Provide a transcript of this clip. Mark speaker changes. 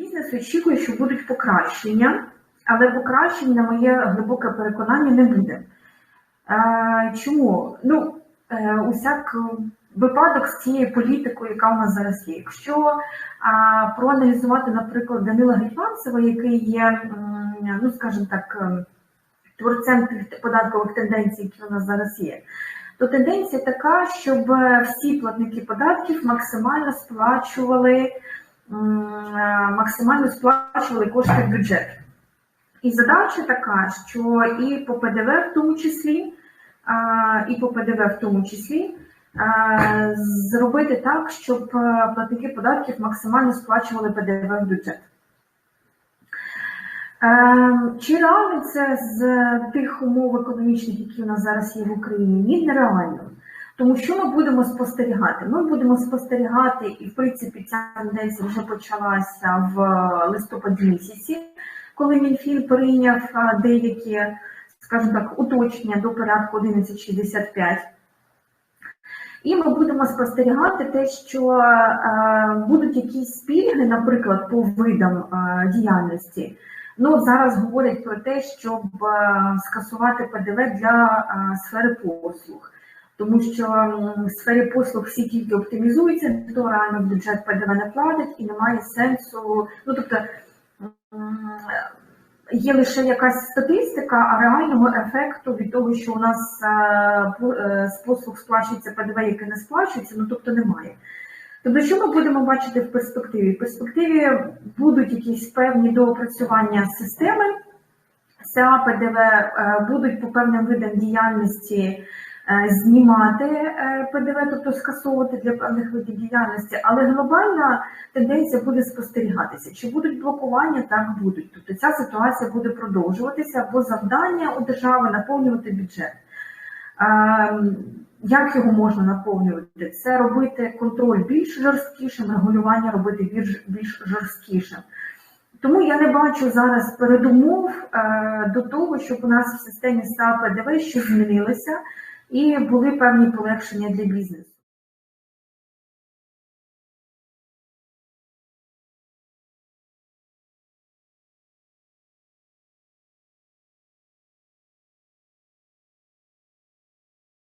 Speaker 1: Бізнес очікує, що будуть покращення, але покращень, на моє глибоке переконання, не буде. Е, Чому? Ну, е, усяк випадок з цією політикою, яка у нас зараз є. Якщо проаналізувати, наприклад, Данила Гетьманцева, який є, ну скажімо так, ем, творцем податкових тенденцій, які у нас зараз є, то тенденція така, щоб всі платники податків максимально сплачували е, максимально сплачували кошти в бюджет. І задача така, що і по ПДВ в тому числі, і по ПДВ в тому числі зробити так, щоб е, платники податків максимально сплачували ПДВ в бюджет. Ем, Чи реально це з тих умов економічних, які у нас зараз є в Україні? Ні, нереально. Тому що ми будемо спостерігати? Ми будемо спостерігати, і в принципі ця тенденція вже почалася в листопаді місяці, коли Мінфін прийняв деякі, скажімо так, уточнення до порядку 1165. І ми будемо спостерігати те, що е, будуть якісь пільги, наприклад, по видам е, діяльності. Ну, зараз говорять про те, щоб е, скасувати ПДВ для е, сфери послуг, тому що в сфері послуг всі тільки оптимізуються, ніхто реально в бюджет ПДВ не платить і немає сенсу. Ну тобто є лише якась статистика, а реального ефекту від того, що у нас е, е, з послуг сплачується ПДВ, яке не сплачується, ну тобто немає. Тобто, що ми будемо бачити в перспективі? В перспективі будуть якісь певні доопрацювання системи СА ПДВ, е, будуть по певним видам діяльності знімати е, ПДВ, тобто скасовувати для певних видів діяльності, але глобальна тенденція буде спостерігатися. Чи будуть блокування? Так будуть. Тобто ця ситуація буде продовжуватися, бо завдання у держави наповнювати бюджет. Ем, Як його можна наповнювати? Це робити контроль більш жорсткішим, регулювання робити більш, більш жорсткішим. Тому я не бачу зараз передумов е, до того, щоб у нас в системі САП ПДВ щось змінилося і були певні полегшення для бізнесу.